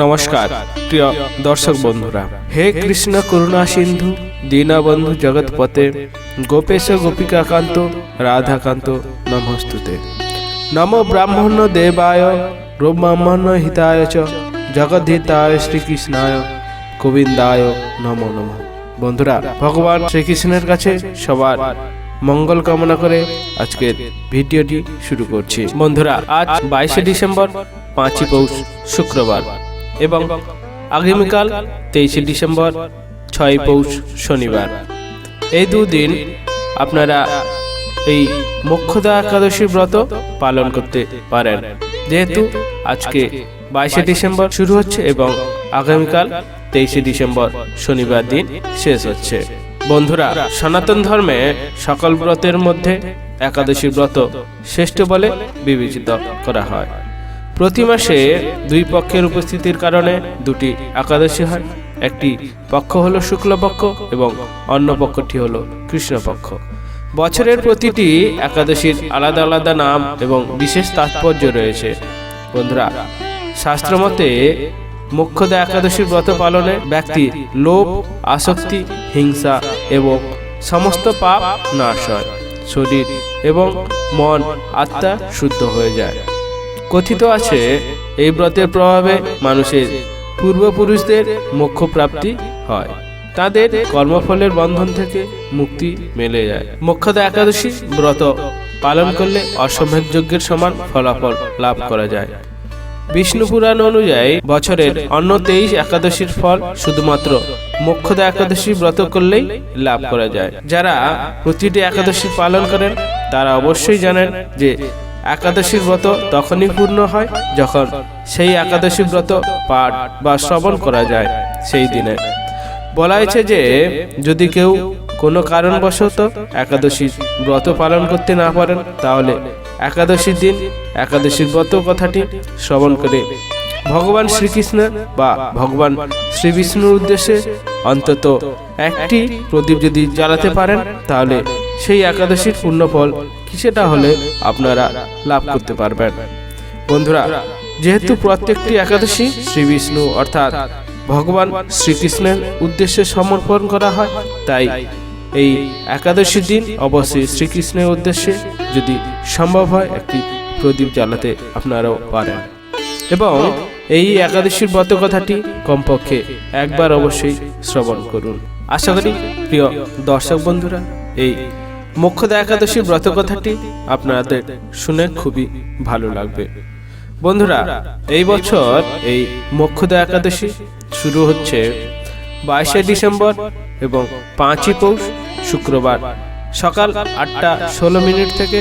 নমস্কার, প্রিয় দর্শক বন্ধুরা। হে কৃষ্ণ করুণা সিন্ধু, দীনবন্ধু জগৎপতে গোপেশ গোপিকাকান্ত, রাধাকান্ত নমস্তুতে। নম ব্রাহ্মণ দেবায় ব্রহ্মণ হিতায় চ, জগদ্ধিতায় শ্রীকৃষ্ণায়, গোবিন্দায় নম নম। বন্ধুরা, ভগবান শ্রীকৃষ্ণের কাছে সবার মঙ্গল কামনা করে আজকের ভিডিওটি শুরু করছি। বন্ধুরা, আজ বাইশে ডিসেম্বর, পাঁচই পৌষ, শুক্রবার। এবং আগামীকাল তেইশে ডিসেম্বর, ছয় পৌষ শনিবার। এই দুদিন আপনারা এই মোক্ষদা একাদশীর ব্রত পালন করতে পারেন। যেহেতু আজকে বাইশে ডিসেম্বর শুরু হচ্ছে এবং আগামীকাল তেইশে ডিসেম্বর শনিবার দিন শেষ হচ্ছে। বন্ধুরা, সনাতন ধর্মে সকল ব্রতের মধ্যে একাদশী ব্রত শ্রেষ্ঠ বলে বিবেচিত করা হয়। প্রতি মাসে দুই পক্ষের উপস্থিতির কারণে দুটি একাদশী হয়। একটি পক্ষ হলো শুক্লপক্ষ এবং অন্য পক্ষটি হলো কৃষ্ণপক্ষ। বছরের প্রতিটি একাদশীর আলাদা আলাদা নাম এবং বিশেষ তাৎপর্য রয়েছে। বন্ধুরা শাস্ত্রমতে মুখ্যদা একাদশীর ব্রত পালনে ব্যক্তি লোভ, আসক্তি, হিংসা এবং সমস্ত পাপ নাশ হয়। শরীর এবং মন, আত্মা শুদ্ধ হয়ে যায়। কথিত আছে, এই ব্রতের প্রভাবে মানুষের পূর্বপুরুষদের মোক্ষ প্রাপ্তি হয়। তাদের কর্মফলের বন্ধন থেকে মুক্তি মেলে যায়। মোক্ষদা একাদশী ব্রত পালন করলে অশ্বমেধ যজ্ঞের সমান ফলাফল লাভ করা যায়। বিষ্ণু পুরাণ অনুযায়ী বছরের অন্য তেইশ একাদশীর ফল শুধুমাত্র মোক্ষদা একাদশী ব্রত করলেই লাভ করা যায়। যারা প্রতিটি একাদশী পালন করেন, তারা অবশ্যই জানেন যে একাদশীর ব্রত তখনই পূর্ণ হয় যখন সেই একাদশী ব্রত পাঠ বা শ্রবণ করা যায় সেই দিনে। বলা হয়েছে যে, যদি কেউ কোনো কারণবশত একাদশী ব্রত পালন করতে না পারেন, তাহলে একাদশীর দিন একাদশীর ব্রত কথাটি শ্রবণ করে ভগবান শ্রীকৃষ্ণ বা ভগবান শ্রী বিষ্ণুর উদ্দেশ্যে অন্তত একটি প্রদীপ যদি জ্বালাতে পারেন, তাহলে সেই একাদশীর পূর্ণফল কিছুটা হলে আপনারা লাভ করতে পারবেন। বন্ধুরা যেহেতু প্রত্যেকটি একাদশী শ্রী বিষ্ণু অর্থাৎ ভগবান শ্রীকৃষ্ণের উদ্দেশ্যে সমর্পণ করা হয় তাই এই একাদশী দিন অবশ্যই শ্রীকৃষ্ণের উদ্দেশ্যে যদি সম্ভব হয় একটি প্রদীপ জ্বালাতে আপনারাও পারেন। এবং এই একাদশীর ব্রত কথাটি কমপক্ষে একবার অবশ্যই শ্রবণ করুন। আশা করি প্রিয় দর্শক বন্ধুরা এই মোক্ষদা একাদশীর ব্রত কথাটি আপনাদের শুনে খুবই ভালো লাগবে। বন্ধুরা, এই বছর এই মোক্ষদা একাদশী শুরু হচ্ছে বাইশে ডিসেম্বর এবং পাঁচই পৌষ শুক্রবার সকাল আটটা ষোলো মিনিট থেকে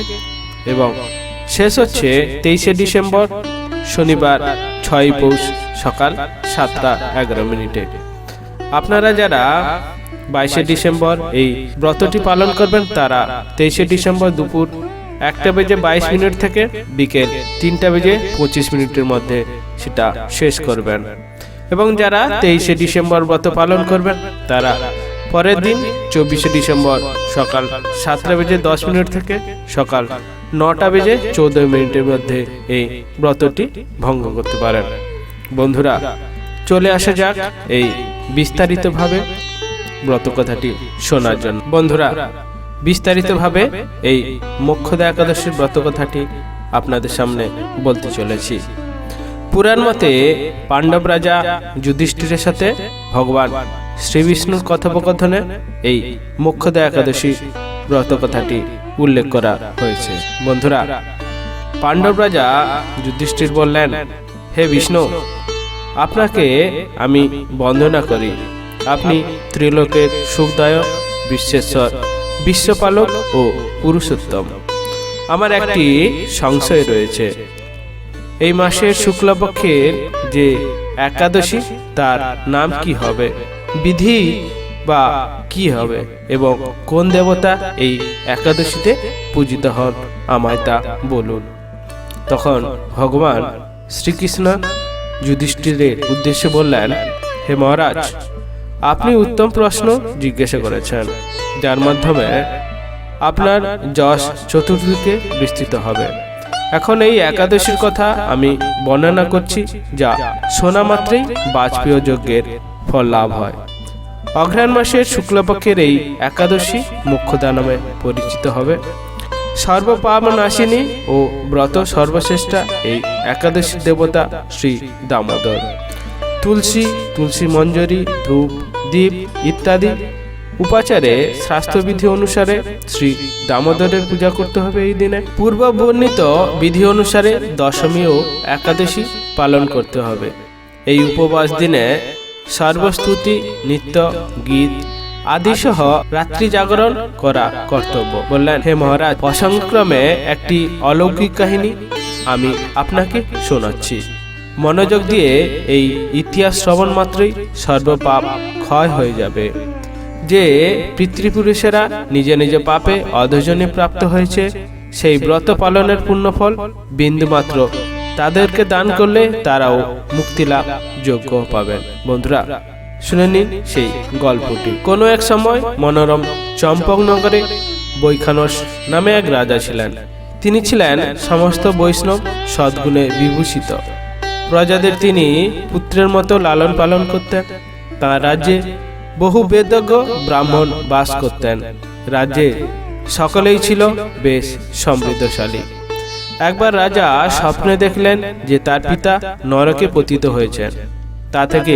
এবং শেষ হচ্ছে তেইশে ডিসেম্বর শনিবার ছয় পৌষ সকাল সাতটা এগারো মিনিটে। আপনারা যারা বাইশে ডিসেম্বর এই ব্রতটি পালন করবেন তারা তেইশে ডিসেম্বর দুপুর একটা বেজে বাইশ মিনিট থেকে বিকেল তিনটা বেজে পঁচিশ মিনিটের মধ্যে সেটা শেষ করবেন। এবং যারা তেইশে ডিসেম্বর ব্রত পালন করবেন তারা পরের দিন চব্বিশে ডিসেম্বর সকাল সাতটা বেজে দশ মিনিট থেকে সকাল নটা বেজে চৌদ্দ মিনিটের মধ্যে এই ব্রতটি ভঙ্গ করতে পারেন। বন্ধুরা চলে আসা যাক এই বিস্তারিতভাবে ব্রত কথাটি শোনার জন্য। বন্ধুরা, বিস্তারিতভাবে এই মোক্ষদা একাদশীর ব্রত কথাটি আপনাদের সামনে বলতে চলেছি। পুরাণ মতে পাণ্ডব রাজা যুধিষ্ঠিরের সাথে ভগবান শ্রী বিষ্ণুর কথোপকথনে এই মোক্ষদা একাদশী ব্রত কথাটি উল্লেখ করা হয়েছে। বন্ধুরা, পাণ্ডব রাজা যুধিষ্ঠির বললেন, হে বিষ্ণু আপনাকে আমি বন্দনা করি। আপনি ত্রিলোকের সুখদায়ক, বিশ্বেশ্বর, বিশ্বপালক ও পুরুষোত্তম। আমার একটি সংশয় রয়েছে। এই মাসের শুক্লপক্ষের যে একাদশী, তার নাম কি হবে? বিধি বা কি হবে? এবং কোন দেবতা এই একাদশীতে পূজিত হন? আমায় তা বলুন। তখন ভগবান শ্রীকৃষ্ণ যুধিষ্ঠিরের উদ্দেশ্যে বললেন, হে মহারাজ, আপনি উত্তম প্রশ্ন জিজ্ঞাসা করেছেন, যার মাধ্যমে আপনার যশ চতুর্দিকে বিস্তৃত হবে। এখন এই একাদশীর কথা আমি বর্ণনা করছি, যা শোনা মাত্রেই বাজপেয় যজ্ঞের ফল লাভ হয়। অঘ্রাণ মাসের শুক্লপক্ষের এই একাদশী মুখ্যদা নামে পরিচিত হবে। সর্বপাপ নাশিনী ও ব্রত সর্বশ্রেষ্ঠা এই একাদশী দেবতা শ্রী দামোদর। তুলসী তুলসী মঞ্জরি, ধূপ দ্বীপ ইত্যাদি উপাচারে স্বাস্থ্যবিধি অনুসারে শ্রী দামোদরের পূজা করতে হবে এই দিনে। পূর্ব বর্ণিত বিধি অনুসারে দশমী ও একাদশী পালন করতে হবে। এই উপবাস দিনে সর্বস্তুতি, নৃত্য, গীত আদি সহ রাত্রি জাগরণ করা কর্তব্য। বললেন, হে মহারাজ অসংক্রমে একটি অলৌকিক কাহিনী আমি আপনাকে শোনাচ্ছি। মনোযোগ দিয়ে এই ইতিহাস শ্রবণ মাত্রই সর্বপাপ ক্ষয় হয়ে যাবে। যে পিতৃপুরুষেরা নিজে নিজে পাপে অধজনে প্রাপ্ত হয়েছে, সেই ব্রত পালনের পুণ্যফল বিন্দুমাত্র তাদেরকে দান করলে তারাও মুক্তি লাভ যোগ্য পাবেন। বন্ধুরা শুনে নিন সেই গল্পটি। কোনো এক সময় মনোরম চম্পকনগরে বৈখানস নামে এক রাজা ছিলেন। তিনি ছিলেন সমস্ত বৈষ্ণব সদ্গুণে বিভূষিত। প্রজাদের তিনি পুত্রের মতো লালন পালন করতেন। তাঁর রাজ্যে বহু বেদজ্ঞ ব্রাহ্মণ বাস করতেন। রাজ্যে সকলেই ছিল বেশ সমৃদ্ধশালী। একবার রাজা স্বপ্নে দেখলেন যে তার পিতা নরকে পতিত হয়েছেন। তা থেকে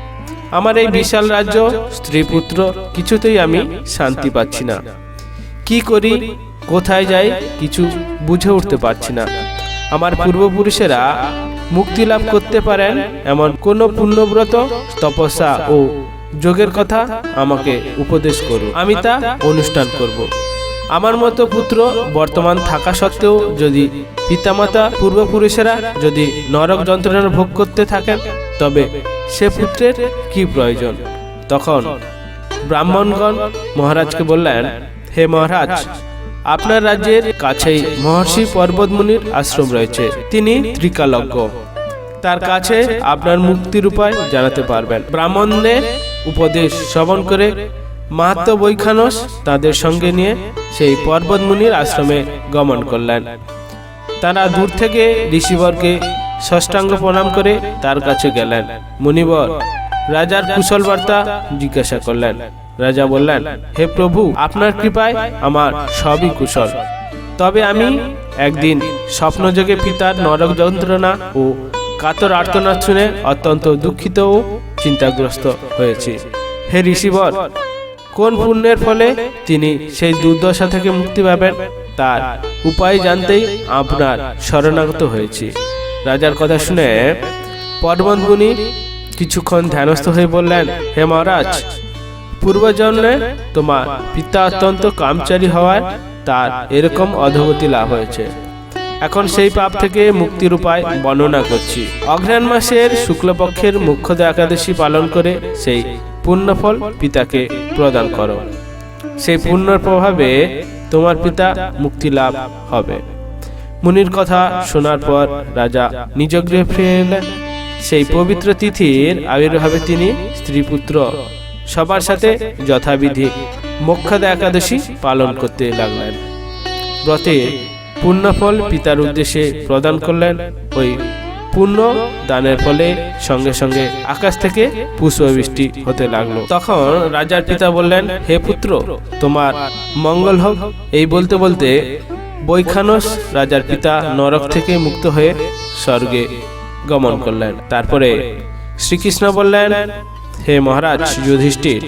আমার এই বিশাল রাজ্য, স্ত্রী পুত্র, কিছুতেই আমি শান্তি পাচ্ছি না। কি করি, কোথায় যাই, কিছু বুঝে উঠতে পারছি না। আমার পূর্বপুরুষেরা মুক্তি লাভ করতে পারেন এমন কোন পুণ্যব্রত, তপস্যা ও যোগের কথা আমাকে উপদেশ করুন। আমি তা অনুষ্ঠান করব। আমার মতো পুত্র বর্তমান থাকা সত্ত্বেও যদি পিতামাতা পূর্বপুরুষেরা যদি নরক যন্ত্রণার ভোগ করতে থাকেন, তবে সে পুত্রের কি প্রয়োজন? তখন ব্রাহ্মণগণ মহারাজকে বললেন, হে মহারাজ, আপনার রাজ্যের কাছেই মহর্ষি পর্বতমুনির আশ্রম রয়েছে। তিনি ত্রিকালজ্ঞ। তার কাছে আপনার মুক্তির উপায় জানাতে পারবেন। ব্রাহ্মণদের উপদেশ শ্রবণ করে মাহাত্ম বৈখানস তাদের সঙ্গে নিয়ে সেই পর্বতমুনির আশ্রমে গমন করলেন। তারা দূর থেকে ঋষিবরকে ষষ্ঠাঙ্গ প্রণাম করে তার কাছে গেলেন। মুনিবর রাজার কুশল বার্তা জিজ্ঞাসা করলেন। রাজা বললেন, হে প্রভু, আপনার কৃপায় আমার সবই কুশল। তবে আমি একদিন স্বপ্নযোগে পিতার নরক যন্ত্রণা ও কাতর আর্তনাদ শুনে অত্যন্ত দুঃখিত ও চিন্তাগ্রস্ত হয়েছি। হে ঋষিবর কোন পুণ্যের ফলে তিনি সেই দুর্দশা থেকে মুক্তি পাবেন? তার উপায় জানতেই আপনার শরণাগত হয়েছি। রাজার কথা শুনে পর্বতমুনি কিছুক্ষণ ধ্যানস্থ হয়ে বললেন, হে মহারাজ, পূর্বজন্মে তোমার পিতা অত্যন্ত কামচারী হওয়ায় তার এরকম অধগতি লাভ হয়েছে। এখন সেই পাপ থেকে মুক্তির উপায় বর্ণনা করছি। অঘ্রাণ মাসের শুক্লপক্ষের মুখ্যদা একাদশী পালন করে সেই পুণ্যফল পিতাকে প্রদান করো। সেই পুণ্যর প্রভাবে তোমার পিতা মুক্তি লাভ হবে। মুনির কথা শোনার পর রাজা নিজ গৃহে ফিরে সেই পবিত্র তিথির আবির্ভাবে তিনি স্ত্রী পুত্র সবার সাথে যথাবিধি মোক্ষদা একাদশী পালন করতে লাগলেন। ব্রতে পুণ্যফল পিতার উদ্দেশ্যে প্রদান করলেন। ওই পুণ্য দানের ফলে সঙ্গে সঙ্গে আকাশ থেকে পুষ্পবৃষ্টি হতে লাগল। তখন রাজার পিতা বললেন, হে পুত্র, তোমার মঙ্গল হোক। এই বলতে বলতে বৈখানস রাজার পিতা নরক থেকে মুক্ত হয়ে স্বর্গে গমন করলেন। তারপরে শ্রীকৃষ্ণ বললেন, হে মহারাজ যুধিষ্ঠির,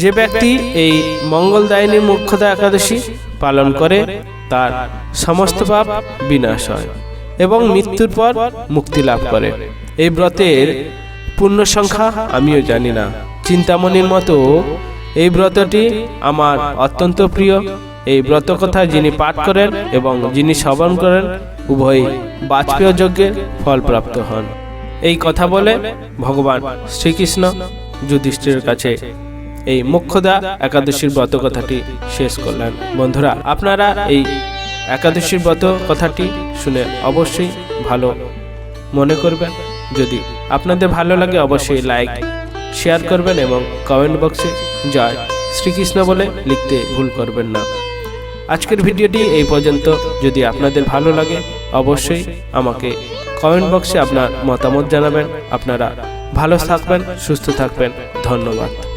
যে ব্যক্তি এই মঙ্গলদায়িনী মুখ্যতা একাদশী পালন করে, তার সমস্ত পাপ বিনাশ হয় এবং মৃত্যুর পর মুক্তি লাভ করে। এই ব্রতের পূর্ণ সংখ্যা আমিও জানি না। চিন্তামণির মতো এই ব্রতটি আমার অত্যন্ত প্রিয়। এই ব্রত কথা যিনি পাঠ করেন এবং যিনি শ্রবণ করেন, উভয়ই বাজপেয় যজ্ঞের ফলপ্রাপ্ত হন। এই কথা বলে ভগবান শ্রীকৃষ্ণ যুধিষ্ঠিরের কাছে এই মুখ্যদা একাদশীর ব্রত কথাটি শেষ করলেন। বন্ধুরা, আপনারা এই একাদশীর ব্রত কথাটি শুনে অবশ্যই ভালো মনে করবেন। যদি আপনাদের ভালো লাগে, অবশ্যই লাইক, শেয়ার করবেন এবং কমেন্ট বক্সে জয় শ্রীকৃষ্ণ বলে লিখতে ভুল করবেন না। আজকের ভিডিওটি এই পর্যন্ত। যদি আপনাদের ভালো লাগে, অবশ্যই আমাকে কমেন্ট বক্সে আপনার মতামত জানাবেন। আপনারা ভালো থাকবেন, সুস্থ থাকবেন। ধন্যবাদ।